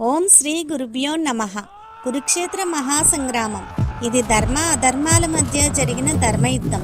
ఓం శ్రీ గురుభ్యో నమ. కురుక్షేత్ర మహాసంగ్రామం. ఇది ధర్మ అధర్మాల మధ్య జరిగిన ధర్మయుద్ధం.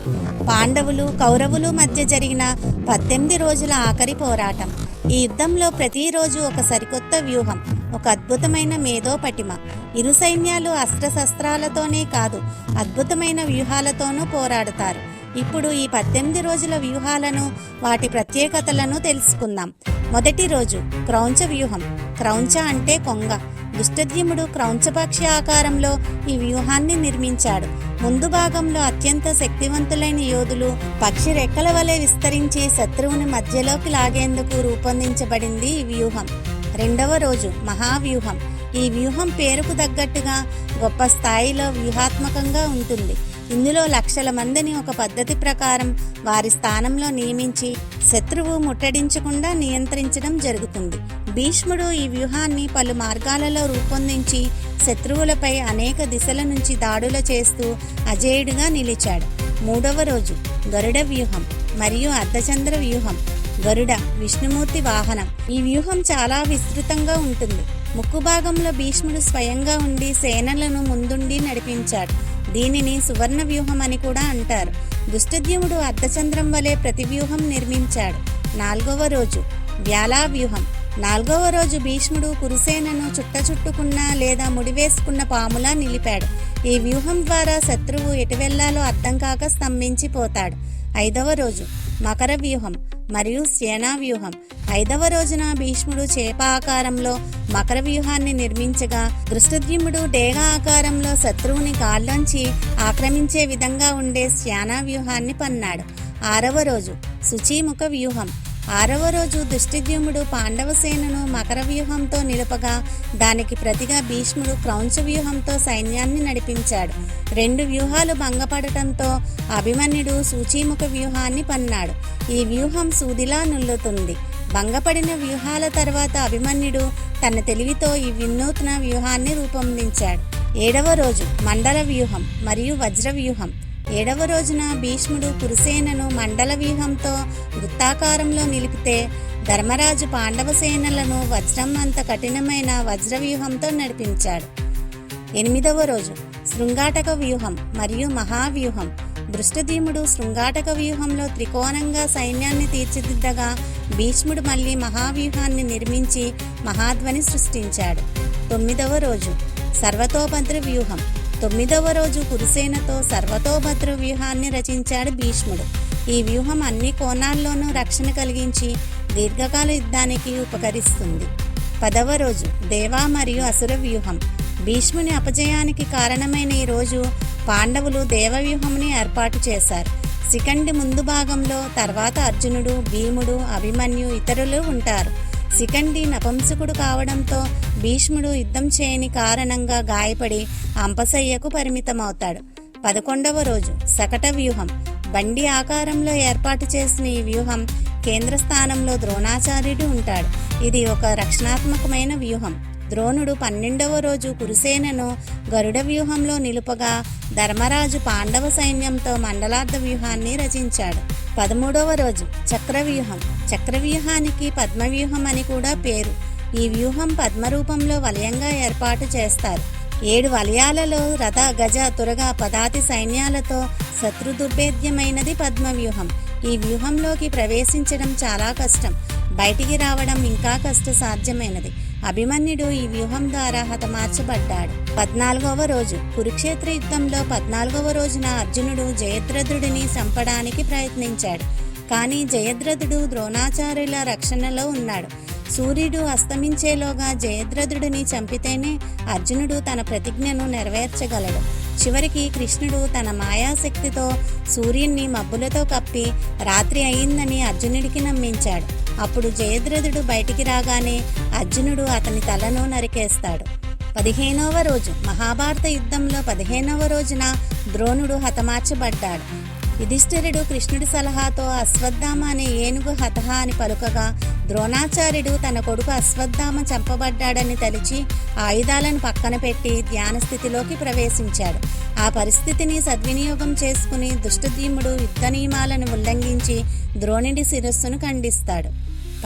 పాండవులు కౌరవులు మధ్య జరిగిన పద్దెనిమిది రోజుల ఆఖరి పోరాటం. ఈ యుద్ధంలో ప్రతిరోజు ఒక సరికొత్త వ్యూహం ఒక అద్భుతమైన మేధో పటిమ ఇరు సైన్యాలు అస్త్రశస్త్రాలతోనే కాదు అద్భుతమైన వ్యూహాలతోనూ పోరాడతారు. ఇప్పుడు ఈ పద్దెనిమిది రోజుల వ్యూహాలను వాటి ప్రత్యేకతలను తెలుసుకుందాం. మొదటి రోజు క్రౌంచ వ్యూహం. క్రౌంచ అంటే కొంగ. దుష్టద్యుముడు క్రౌంచపక్షి ఆకారంలో ఈ వ్యూహాన్ని నిర్మించాడు. ముందు భాగంలో అత్యంత శక్తివంతులైన యోధులు పక్షి రెక్కల వలె విస్తరించి శత్రువుని మధ్యలోకి లాగేందుకు రూపొందించబడింది ఈ వ్యూహం. రెండవ రోజు మహావ్యూహం. ఈ వ్యూహం పేరుకు తగ్గట్టుగా గొప్ప స్థాయిలో వ్యూహాత్మకంగా ఉంటుంది. ఇందులో లక్షల మందిని ఒక పద్ధతి ప్రకారం వారి స్థానంలో నియమించి శత్రువు ముట్టడించకుండా నియంత్రించడం జరుగుతుంది. భీష్ముడు ఈ వ్యూహాన్ని పలు మార్గాలలో రూపొందించి శత్రువులపై అనేక దిశల నుంచి దాడులు చేస్తూ అజేయుడిగా నిలిచాడు. మూడవ రోజు గరుడ వ్యూహం మరియు అర్ధచంద్ర వ్యూహం గరుడ విష్ణుమూర్తి వాహనం. ఈ వ్యూహం చాలా విస్తృతంగా ఉంటుంది. ముక్కు భాగంలో భీష్ముడు స్వయంగా ఉండి సేనలను ముందుండి నడిపించాడు. దీనిని సువర్ణ వ్యూహం అని కూడా అంటారు. దుష్టద్యుముడు అర్ధచంద్రం వలె ప్రతి వ్యూహం నిర్మించాడు. నాలుగవ రోజు. వ్యాలా వ్యూహం నాలుగవ రోజు భీష్ముడు కురుసేనను చుట్ట చుట్టుకున్న లేదా ముడివేసుకున్న పాములా నిలిపాడు. ఈ వ్యూహం ద్వారా శత్రువు ఎటు వెళ్ళాలో అర్థం కాక స్తంభించిపోతాడు. ఐదవ రోజు. మకర వ్యూహం మరియు సేనా వ్యూహం ఐదవ రోజున భీష్ముడు చేప ఆకారంలో మకర వ్యూహాన్ని నిర్మించగా దృష్టద్యుముడు డేగ ఆకారంలో శత్రువుని గాల్లోంచి ఆక్రమించే విధంగా ఉండే శ్యానా వ్యూహాన్ని పన్నాడు. ఆరవ రోజు శుచీముఖ వ్యూహం. ఆరవ రోజు దుష్టిద్యుముడు పాండవసేనను మకర వ్యూహంతో నిలుపగా దానికి ప్రతిగా భీష్ముడు క్రౌంచ వ్యూహంతో సైన్యాన్ని నడిపించాడు. రెండు వ్యూహాలు భంగపడటంతో అభిమన్యుడు సూచీముఖ వ్యూహాన్ని పన్నాడు. ఈ వ్యూహం సూదిలా నుల్లుతుంది. భంగపడిన వ్యూహాల తర్వాత అభిమన్యుడు తన తెలివితో ఈ వినూత్న వ్యూహాన్ని రూపొందించాడు. ఏడవ రోజు మండల వ్యూహం మరియు వజ్ర వ్యూహం ఏడవ రోజున భీష్ముడు కురుసేనను మండల వ్యూహంతో వృత్తాకారంలో నిలిపితే ధర్మరాజు పాండవ సేనలను వజ్రం అంత కఠినమైన వజ్ర వ్యూహంతో నడిపించాడు. ఎనిమిదవ రోజు శృంగాటక వ్యూహం మరియు మహావ్యూహం. దృష్టధీముడు శృంగాటక వ్యూహంలో త్రికోణంగా సైన్యాన్ని తీర్చిదిద్దగా భీష్ముడు మళ్ళీ మహావ్యూహాన్ని నిర్మించి మహాధ్వని సృష్టించాడు. తొమ్మిదవ రోజు సర్వతోభద్ర వ్యూహం. తొమ్మిదవ రోజు కురుసేనతో సర్వతోభద్ర వ్యూహాన్ని రచించాడు భీష్ముడు. ఈ వ్యూహం అన్ని కోణాల్లోనూ రక్షణ కలిగించి దీర్ఘకాల యుద్ధానికి ఉపకరిస్తుంది. పదవ రోజు దేవా మరియు అసుర వ్యూహం. భీష్ముని అపజయానికి కారణమైన ఈ రోజు పాండవులు దేవవ్యూహంని ఏర్పాటు చేశారు. శిఖండి ముందు భాగంలో తర్వాత అర్జునుడు భీముడు అభిమన్యు ఇతరులు ఉంటారు. శిఖండి నపంసకుడు కావడంతో భీష్ముడు యుద్ధం చేయని కారణంగా గాయపడి అంపసయ్యకు పరిమితమవుతాడు. పదకొండవ రోజు సకట వ్యూహం. బండి ఆకారంలో ఏర్పాటు చేసిన ఈ వ్యూహం కేంద్ర స్థానంలో ద్రోణాచార్యుడు ఉంటాడు. ఇది ఒక రక్షణాత్మకమైన వ్యూహం. ద్రోణుడు పన్నెండవ రోజు కురుసేనను గరుడ వ్యూహంలో నిలుపగా ధర్మరాజు పాండవ సైన్యంతో మండలార్థ వ్యూహాన్ని రచించాడు. పదమూడవ రోజు చక్రవ్యూహం. చక్రవ్యూహానికి పద్మవ్యూహం అని కూడా పేరు. ఈ వ్యూహం పద్మరూపంలో వలయంగా ఏర్పాటు చేస్తారు. ఏడు వలయాలలో రథ గజ తురగ పదాతి సైన్యాలతో శత్రు దుర్భేద్యమైనది పద్మవ్యూహం. ఈ వ్యూహంలోకి ప్రవేశించడం చాలా కష్టం. బయటికి రావడం ఇంకా కష్ట సాధ్యమైనది అభిమన్యుడు ఈ వ్యూహం ద్వారా హతమార్చబడ్డాడు. పద్నాలుగవ రోజు. కురుక్షేత్ర యుద్ధంలో పద్నాలుగవ రోజున అర్జునుడు జయద్రథుడిని చంపడానికి ప్రయత్నించాడు. కానీ జయద్రథుడు ద్రోణాచార్యుల రక్షణలో ఉన్నాడు. సూర్యుడు అస్తమించేలోగా జయద్రథుడిని చంపితేనే అర్జునుడు తన ప్రతిజ్ఞను నెరవేర్చగలడు. చివరికి కృష్ణుడు తన మాయాశక్తితో సూర్యుణ్ణి మబ్బులతో కప్పి రాత్రి అయిందని అర్జునుడికి నమ్మించాడు. అప్పుడు జయద్రథుడు బయటికి రాగానే అర్జునుడు అతని తలను నరికేస్తాడు. పదిహేనవ రోజు మహాభారత యుద్ధంలో పదిహేనవ రోజున ద్రోణుడు హతమార్చబడ్డాడు. యుధిష్ఠిరుడు కృష్ణుడి సలహాతో అశ్వత్థామ అనే ఏనుగు హతహ అని పలుకగా ద్రోణాచార్యుడు తన కొడుకు అశ్వత్థామ చంపబడ్డాడని తలిచి ఆయుధాలను పక్కన పెట్టి ధ్యాన స్థితిలోకి ప్రవేశించాడు. ఆ పరిస్థితిని సద్వినియోగం చేసుకుని దుష్టధీముడు యుద్ధ నియమాలను ఉల్లంఘించి ద్రోణుడి శిరస్సును ఖండిస్తాడు.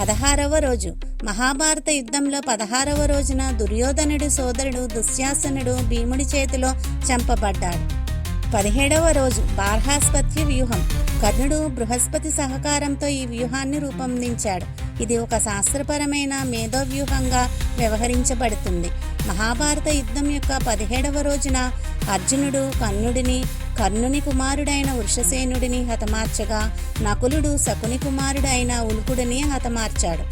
పదహారవ రోజు. మహాభారత యుద్ధంలో పదహారవ రోజున దుర్యోధనుడి సోదరుడు దుశ్శాసనుడు భీముడి చేతిలో చంపబడ్డాడు. పదిహేడవ రోజు బార్హాస్పత్య వ్యూహం. కర్ణుడు బృహస్పతి సహకారంతో ఈ వ్యూహాన్ని రూపొందించాడు. ఇది ఒక శాస్త్రపరమైన మేధో వ్యూహంగా వ్యవహరించబడుతుంది. మహాభారత యుద్ధం యొక్క పదిహేడవ రోజున అర్జునుడు కర్ణుడిని కర్ణుని కుమారుడైన వృషసేనుడిని హతమార్చగా నకులుడు శకుని కుమారుడైన ఉల్కుడిని హతమార్చాడు.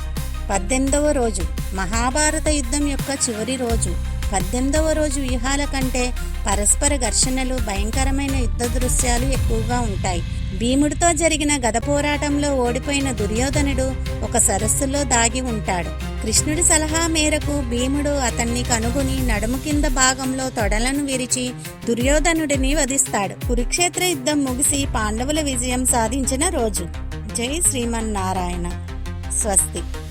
పద్దెనిమిదవ రోజు మహాభారత యుద్ధం యొక్క చివరి రోజు. పద్దెనిమిదవ రోజు వ్యూహాల కంటే పరస్పర ఘర్షణలు భయంకరమైన యుద్ధ దృశ్యాలు ఎక్కువగా ఉంటాయి. భీముడితో జరిగిన గద పోరాటంలో ఓడిపోయిన దుర్యోధనుడు ఒక సరస్సులో దాగి ఉంటాడు. కృష్ణుడి సలహా మేరకు భీముడు అతన్ని కనుగొని నడుము కింద భాగంలో తొడలను విరిచి దుర్యోధనుడిని వధిస్తాడు. కురుక్షేత్ర యుద్ధం ముగిసి పాండవుల విజయం సాధించిన రోజు. జై శ్రీమన్నారాయణ. స్వస్తి.